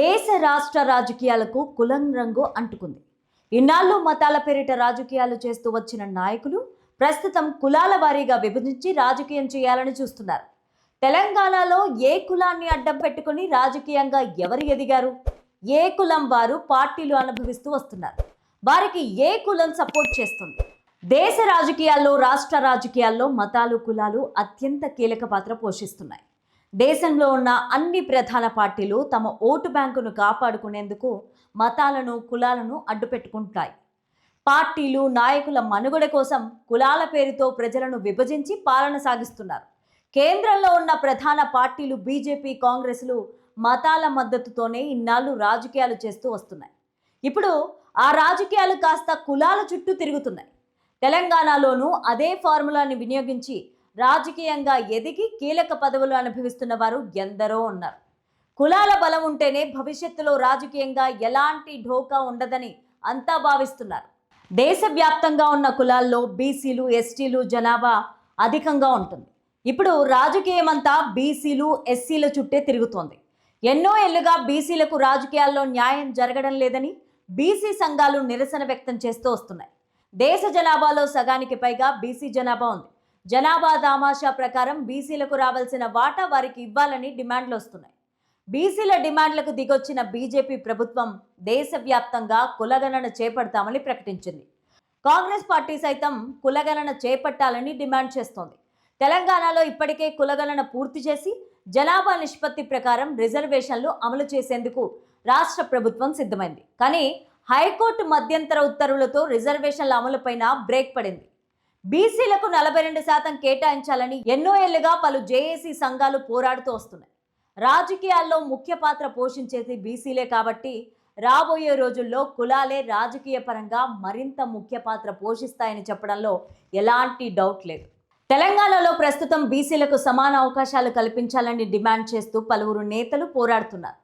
దేశ రాష్ట్ర రాజకీయాలకు కులం రంగు అంటుకుంది. ఇన్నాళ్ళు మతాల పేరిట రాజకీయాలు చేస్తూ వచ్చిన నాయకులు ప్రస్తుతం కులాల వారీగా విభజించి రాజకీయం చేయాలని చూస్తున్నారు. తెలంగాణలో ఏ కులాన్ని అడ్డం పెట్టుకుని రాజకీయంగా ఎవరు ఎదిగారు? ఏ కులం వారు పార్టీలు అనుభవిస్తూ వస్తున్నారు? వారికి ఏ కులం సపోర్ట్ చేస్తుంది? దేశ రాజకీయాల్లో రాష్ట్ర రాజకీయాల్లో మతాలు కులాలు అత్యంత కీలక పాత్ర పోషిస్తున్నాయి. దేశంలో ఉన్న అన్ని ప్రధాన పార్టీలు తమ ఓటు బ్యాంకును కాపాడుకునేందుకు మతాలను కులాలను అడ్డుపెట్టుకుంటాయి పార్టీలు నాయకుల మనుగడ కోసం కులాల పేరుతో ప్రజలను విభజించి పాలన సాగిస్తున్నారు. కేంద్రంలో ఉన్న ప్రధాన పార్టీలు బీజేపీ కాంగ్రెస్లు మతాల మద్దతుతోనే ఇన్నాళ్ళు రాజకీయాలు చేస్తూ వస్తున్నాయి. ఇప్పుడు ఆ రాజకీయాలు కాస్త కులాల చుట్టూ తిరుగుతున్నాయి. తెలంగాణలోనూ అదే ఫార్ములాని వినియోగించి రాజకీయంగా ఎదిగి కీలక పదవులు అనుభవిస్తున్న వారు ఎందరో ఉన్నారు. కులాల బలం ఉంటేనే భవిష్యత్తులో రాజకీయంగా ఎలాంటి ఢోకా ఉండదని అంతా భావిస్తున్నారు. దేశవ్యాప్తంగా ఉన్న కులాల్లో బీసీలు ఎస్టీలు జనాభా అధికంగా ఉంటుంది. ఇప్పుడు రాజకీయం అంతా బీసీలు ఎస్సీల చుట్టే తిరుగుతోంది. ఎన్నో ఏళ్ళుగా బీసీలకు రాజకీయాల్లో న్యాయం జరగడం లేదని బీసీ సంఘాలు నిరసన వ్యక్తం చేస్తూ వస్తున్నాయి. దేశ జనాభాలో సగానికి పైగా బీసీ జనాభా ఉంది. జనాభా దామాషా ప్రకారం బీసీలకు రావాల్సిన వాటా వారికి ఇవ్వాలని డిమాండ్లు వస్తున్నాయి. బీసీల డిమాండ్లకు దిగొచ్చిన బీజేపీ ప్రభుత్వం దేశవ్యాప్తంగా కులగణన చేపడతామని ప్రకటించింది. కాంగ్రెస్ పార్టీ సైతం కులగణన చేపట్టాలని డిమాండ్ చేస్తోంది. తెలంగాణలో ఇప్పటికే కులగణన పూర్తి చేసి జనాభా నిష్పత్తి ప్రకారం రిజర్వేషన్లు అమలు చేసేందుకు రాష్ట్ర ప్రభుత్వం సిద్ధమైంది. కానీ హైకోర్టు మధ్యంతర ఉత్తర్వులతో రిజర్వేషన్ల అమలుపైన బ్రేక్ పడింది. బీసీలకు నలభై రెండు శాతం కేటాయించాలని ఎన్నో ఏళ్ళుగా పలు జేఏసీ సంఘాలు పోరాడుతూ వస్తున్నాయి. రాజకీయాల్లో ముఖ్య పాత్ర పోషించేది బీసీలే కాబట్టి రాబోయే రోజుల్లో కులాలే రాజకీయ పరంగా మరింత ముఖ్య పాత్ర పోషిస్తాయని చెప్పడంలో ఎలాంటి డౌట్ లేదు. తెలంగాణలో ప్రస్తుతం బీసీలకు సమాన అవకాశాలు కల్పించాలని డిమాండ్ చేస్తూ పలువురు నేతలు పోరాడుతున్నారు.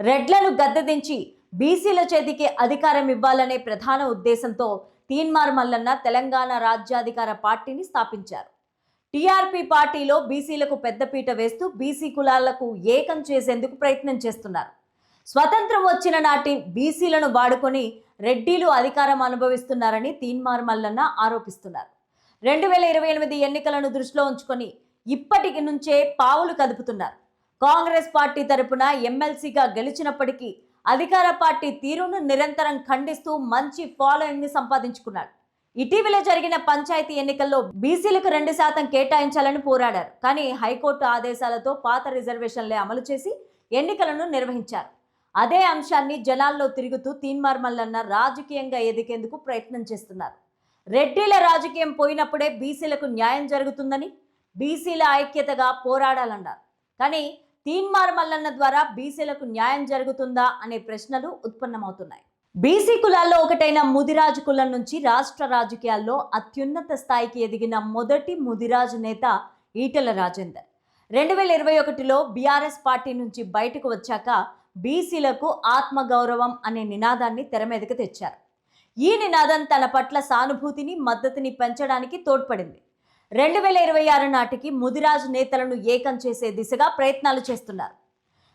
రెడ్లను గద్దెదించి బీసీల చేతికి అధికారం ఇవ్వాలనే ప్రధాన ఉద్దేశంతో తీన్మార్ మల్లన్న తెలంగాణ రాజ్యాధికార పార్టీని స్థాపించారు. టీఆర్పీ పార్టీలో బీసీలకు పెద్దపీట వేస్తూ బీసీ కులాలకు ఏకం చేసేందుకు ప్రయత్నం చేస్తున్నారు. స్వతంత్రం వచ్చిన నాటి బీసీలను వాడుకొని రెడ్డిలు అధికారం అనుభవిస్తున్నారని తీన్మార్ మల్లన్న ఆరోపిస్తున్నారు. రెండు వేల ఇరవై ఎనిమిది ఎన్నికలను దృష్టిలో ఉంచుకొని ఇప్పటికి నుంచే పావులు కదుపుతున్నారు. కాంగ్రెస్ పార్టీ తరపున ఎమ్మెల్సీగా గెలిచినప్పటికీ అధికార పార్టీ తీరును నిరంతరం ఖండిస్తూ మంచి ఫాలోయింగ్ని సంపాదించుకున్నాడు. ఇటీవల జరిగిన పంచాయతీ ఎన్నికల్లో బీసీలకు రెండు శాతం కేటాయించాలని పోరాడారు. కానీ హైకోర్టు ఆదేశాలతో పాత రిజర్వేషన్లే అమలు చేసి ఎన్నికలను నిర్వహించారు. అదే అంశాన్ని జనాల్లో తిరుగుతూ తీన్మార్మల్లన్న రాజకీయంగా ఎదిగేందుకు ప్రయత్నం చేస్తున్నారు. రెడ్డిల రాజకీయం పోయినప్పుడే బీసీలకు న్యాయం జరుగుతుందని బీసీల ఐక్యతగా పోరాడాలన్నారు. కానీ తీన్మార్ మల్లన్న ద్వారా బీసీలకు న్యాయం జరుగుతుందా అనే ప్రశ్నలు ఉత్పన్నమవుతున్నాయి. బీసీ కులాల్లో ఒకటైన ముదిరాజు కులం నుంచి రాష్ట్ర రాజకీయాల్లో అత్యున్నత స్థాయికి ఎదిగిన మొదటి ముదిరాజు నేత ఈటెల రాజేందర్. రెండు వేల ఇరవై ఒకటిలో బీఆర్ఎస్ పార్టీ నుంచి బయటకు వచ్చాక బీసీలకు ఆత్మగౌరవం అనే నినాదాన్ని తెర మీదకు తెచ్చారు. ఈ నినాదం తన పట్ల సానుభూతిని మద్దతుని పెంచడానికి తోడ్పడింది. రెండు వేల ఇరవై ఆరు నాటికి ముదిరాజు నేతలను ఏకం చేసే దిశగా ప్రయత్నాలు చేస్తున్నారు.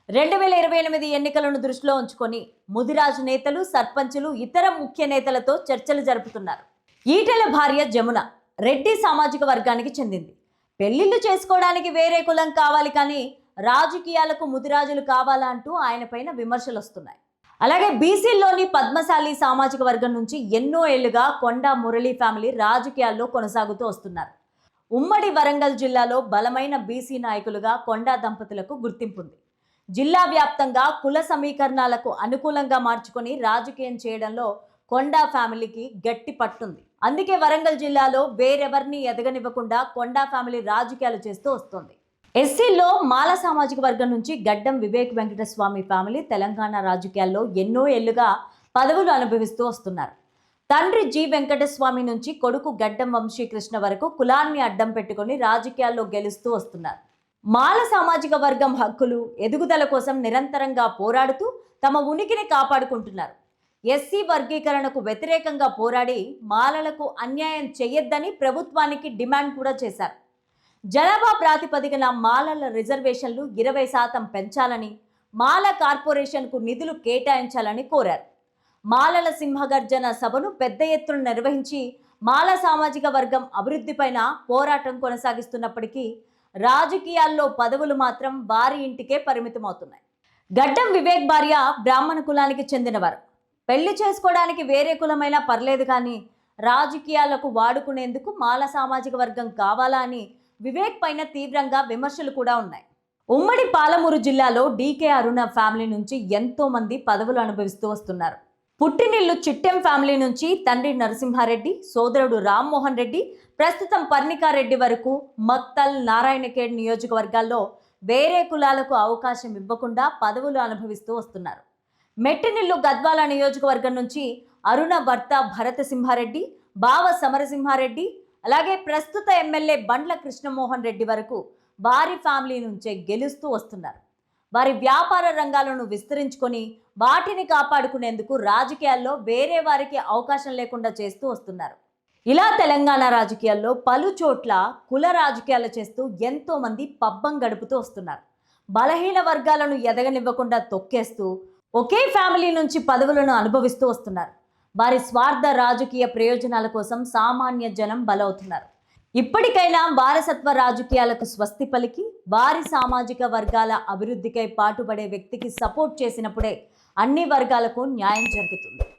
రెండు వేల ఇరవై ఎనిమిది ఎన్నికలను దృష్టిలో ఉంచుకొని ముదిరాజు నేతలు సర్పంచులు ఇతర ముఖ్య నేతలతో చర్చలు జరుపుతున్నారు. ఈటెల భార్య జమున రెడ్డి సామాజిక వర్గానికి చెందింది. పెళ్ళిళ్ళు చేసుకోవడానికి వేరే కులం కావాలి కానీ రాజకీయాలకు ముదిరాజులు కావాలా అంటూ ఆయన పైన విమర్శలు వస్తున్నాయి. అలాగే బీసీల్లోని పద్మశాలి సామాజిక వర్గం నుంచి ఎన్నో ఏళ్ళుగా కొండ మురళీ ఫ్యామిలీ రాజకీయాల్లో కొనసాగుతూ వస్తున్నారు. ఉమ్మడి వరంగల్ జిల్లాలో బలమైన బీసీ నాయకులుగా కొండా దంపతులకు గుర్తింపుంది. జిల్లా వ్యాప్తంగా కుల సమీకరణాలకు అనుకూలంగా మార్చుకొని రాజకీయం చేయడంలో కొండా ఫ్యామిలీకి గట్టి పట్టుంది. అందుకే వరంగల్ జిల్లాలో వేరెవరిని ఎదగనివ్వకుండా కొండా ఫ్యామిలీ రాజకీయాలు చేస్తూ వస్తుంది. ఎస్సీలో మాల సామాజిక వర్గం నుంచి గడ్డం వివేక్ వెంకటస్వామి ఫ్యామిలీ తెలంగాణ రాజకీయాల్లో ఎన్నో ఏళ్ళుగా పదవులు అనుభవిస్తూ వస్తున్నారు. తండ్రి జి వెంకటస్వామి నుంచి కొడుకు గడ్డం వంశీకృష్ణ వరకు కులాన్ని అడ్డం పెట్టుకొని రాజకీయాల్లో గెలుస్తూ వస్తున్నారు. మాల సామాజిక వర్గం హక్కులు ఎదుగుదల కోసం నిరంతరంగా పోరాడుతూ తమ ఉనికిని కాపాడుకుంటున్నారు. ఎస్సీ వర్గీకరణకు వ్యతిరేకంగా పోరాడి మాలలకు అన్యాయం చేయొద్దని ప్రభుత్వానికి డిమాండ్ కూడా చేశారు. జనాభా ప్రాతిపదికన మాలల రిజర్వేషన్లు ఇరవై శాతం పెంచాలని మాల కార్పొరేషన్కు నిధులు కేటాయించాలని కోరారు. మాలల సింహగర్జన సభను పెద్ద ఎత్తున నిర్వహించి మాల సామాజిక వర్గం అభివృద్ధిపైన పోరాటం కొనసాగిస్తున్నప్పటికీ రాజకీయాల్లో పదవులు మాత్రం వారి ఇంటికే పరిమితమవుతున్నాయి. గడ్డం వివేక్ భార్య బ్రాహ్మణ కులానికి చెందినవారు పెళ్ళి చేసుకోవడానికి వేరే కులమైనా పర్లేదు కానీ రాజకీయాలకు వాడుకునేందుకు మాల సామాజిక వర్గం కావాలా అని వివేక్ పైన తీవ్రంగా విమర్శలు కూడా ఉన్నాయి. ఉమ్మడి పాలమూరు జిల్లాలో డీకే అరుణ ఫ్యామిలీ నుంచి ఎంతోమంది పదవులు అనుభవిస్తూ వస్తున్నారు. పుట్టినిల్లు చిట్టెం ఫ్యామిలీ నుంచి తండ్రి నరసింహారెడ్డి సోదరుడు రామ్మోహన్ రెడ్డి ప్రస్తుతం పర్ణికారెడ్డి వరకు మత్తల్ నారాయణఖేడ్ నియోజకవర్గాల్లో వేరే కులాలకు అవకాశం ఇవ్వకుండా పదవులు అనుభవిస్తూ వస్తున్నారు. మెట్టినిల్లు గద్వాల నియోజకవర్గం నుంచి అరుణ భర్త భరత సింహారెడ్డి బావ సమరసింహారెడ్డి అలాగే ప్రస్తుత ఎమ్మెల్యే బండ్ల కృష్ణమోహన్ రెడ్డి వరకు వారి ఫ్యామిలీ నుంచే గెలుస్తూ వస్తున్నారు. వారి వ్యాపార రంగాలను విస్తరించుకొని వాటిని కాపాడుకునేందుకు రాజకీయాల్లో వేరే వారికి అవకాశం లేకుండా చేస్తూ వస్తున్నారు. ఇలా తెలంగాణ రాజకీయాల్లో పలు చోట్ల కుల రాజకీయాలు చేస్తూ ఎంతోమంది పబ్బం గడుపుతూ వస్తున్నారు. బలహీన వర్గాలను ఎదగనివ్వకుండా తొక్కేస్తూ ఒకే ఫ్యామిలీ నుంచి పదవులను అనుభవిస్తూ వస్తున్నారు. వారి స్వార్థ రాజకీయ ప్రయోజనాల కోసం సామాన్య జనం బలవుతున్నారు. ఇప్పటికైనా వారసత్వ రాజకీయాలకు స్వస్తి పలికి వారి సామాజిక వర్గాల అభివృద్ధికై పాటుపడే వ్యక్తికి సపోర్ట్ చేసినప్పుడే అన్ని వర్గాలకు న్యాయం జరుగుతుంది.